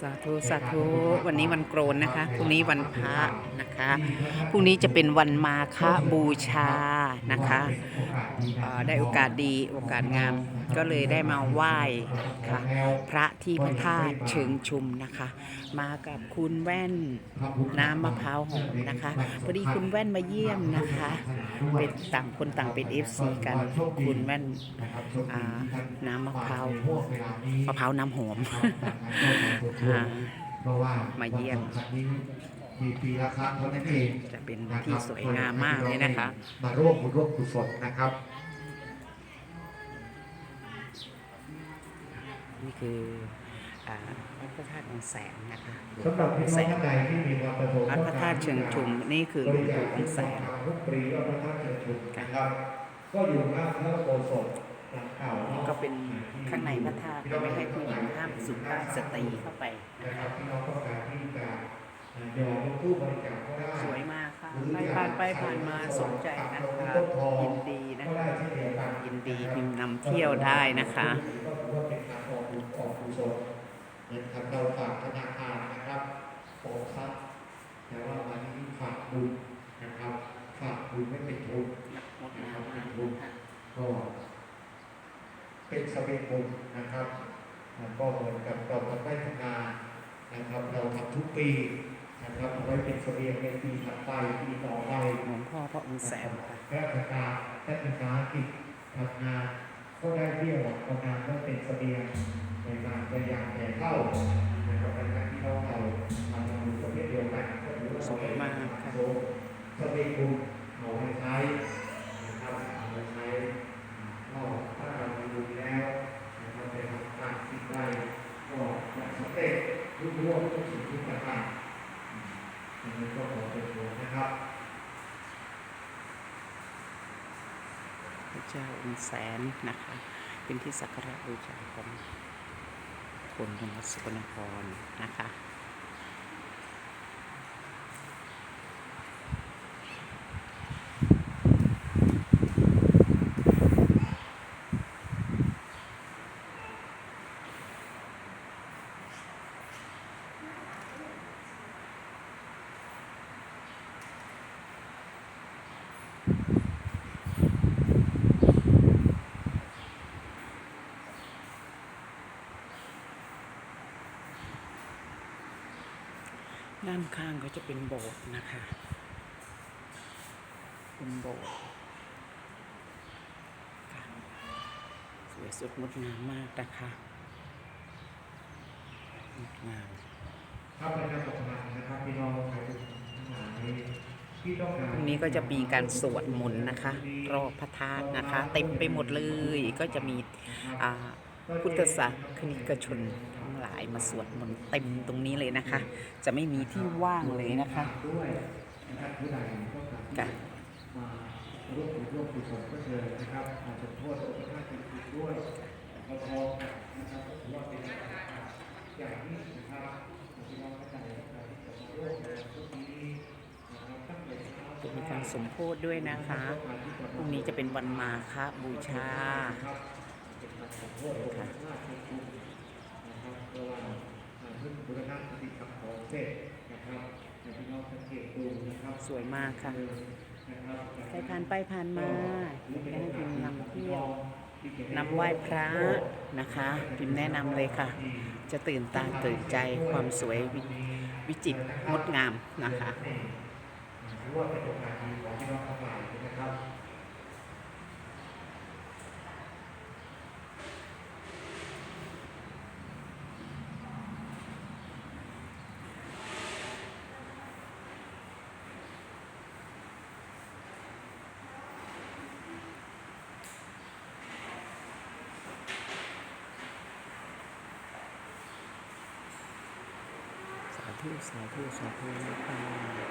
สาธุสาธุวันนี้วันโกรนนะคะพรุ่งนี้วันพระนะคะพรุ่งนี้จะเป็นวันมาฆบูชา นะคะเอ่อได้โอกาสดีโอกาสงาม ก็เลยได้มาไหว้ค่ะพระที่พระธาตุเชิงชุมนะคะ มากับคุณแว่นน้ำมะพร้าวหอมนะคะพอดีคุณแว่นมาเยี่ยมนะคะเป็นต่างคนต่างเป็น FC กันคุณแว่นอ่าน้ำมะพร้าวมะพร้าวน้ำหอมอ่าเพราะว่ามาเยี่ยมครั้งนี้ มีปีละครั้งเท่านั้นเองจะเป็นที่สวยงามมากเลยนะคะ มาร่วมบุญร่วมกุศลนะครับนี่คืออ่าวัดพระธาตุองแสงนะคะสำหรับพี่น้องท่านใดที่มีความประสงค์วัดพระธาตุเชิงชุมนี่คือหลวงปู่องแสงทุกปรีวัดพระธาตุเชิงชุมนะครับก็อยู่ข้างพระโบสถหลังเก่าเนาะก็เป็นข้างในพระธาตุไม่ให้ผู้หญิงห้ามสุภาพสตรีเข้าไปนะครับ พี่น้องต้องการที่จะยอมตู้บริจาคก็ได้สวยมากค่ะไปผ่านไปผ่านมาสนใจนะคะยินดีนะก็คะได้เช่นเดียวกันยินดีพิมพ์นำเที่ยวได้นะคะก็ถือว่าเป็นการออกบุญออกกุศลนะครับเราฝากธนาคารนะครับออมทรัพย์แต่ว่าวันนี้ฝากบุญนะครับ ฝากบุญไม่เป็นทุนงดงามมากค่ะก็เป็นสเปนบุญนะครับแล้วก็เหมือนกับเราทำได้ทำงานนะครับ เราทำทุกปี นะครับเอาไว้เป็นเสบียงในปีถัดไปปีต่อไปหลวงพ่อพระองค์แสงค่ะแพทย์การแพทย์การกิจทำงานก็ได้เรียกว่าทำงานก็เป็นเสบียงในการพยายามแก่เท่านะครับในการที่เราเราทำงานประเภทเดียวกันก็ถือว่าสวยมากค่ะโสสเปนบุญเอาไว้ใช้นะครับเอาไว้ใช้นอกถ้าเรามีบุญแล้วนะครับไปทำการสิ่งใดก็จะสำเร็จรุ่งเรืองทุกสิ่งทุกประการอั นี้ก็ขอเป็นตัวนะครับพระเจ้าองค์แสนนะคะ เป็นที่สักการะบูชาของคนจังหวัดสกลนครนะคะ ด้านข้างก็จะเป็นโบสถ์นะคะ เป็นโบสถ์ค่ะสวยสดงดงามมากนะคะงดงามครับเป็นการตกงานนะครับพี่น้องใครทั้งหลายที่ต้องการพรุ่งนี้ก็จะมีการสวดมนต์นะคะ รอบพระธาตุนะคะ เต็มไปหมดเลยก็จะมีอ่า พุทธศาสนิกชนทั้งหลายมาสวดมนต์เต็มตรงนี้เลยนะคะ จะไม่มีที่ว่างเลยนะคะด้วยนะครับผู้ใดต้องการที่ค่ะร่วมร่วมกุศลก็เชิญนะครับอาจจะโทษองค์พระธาตุจริงๆด้วยเราทอนะครับก็ถือว่าเป็นอย่างนี้นะครับพี่น้องท่าใดต้องการที่จะมาร่วมงานทุกนี้นะครับตั้งแต่จะมีการสมโพธด้วยนะคะ พรุ่งนี้จะเป็นวันมาฆบูชา ค่ะสวยมากค่ะใครผ่านไปผ่านมาอยากได้พิมพ์นำเที่ยวนำไหว้พระนะคะพิมพ์แนะนำเลยค่ะ จะตื่นตาตื่นใจความสวยวิจิตรงดงามนะคะว่าเป็นโอกาสดีของพี่น้องทั้งหลายนะครับ ธุสาธุสาธุนะคะ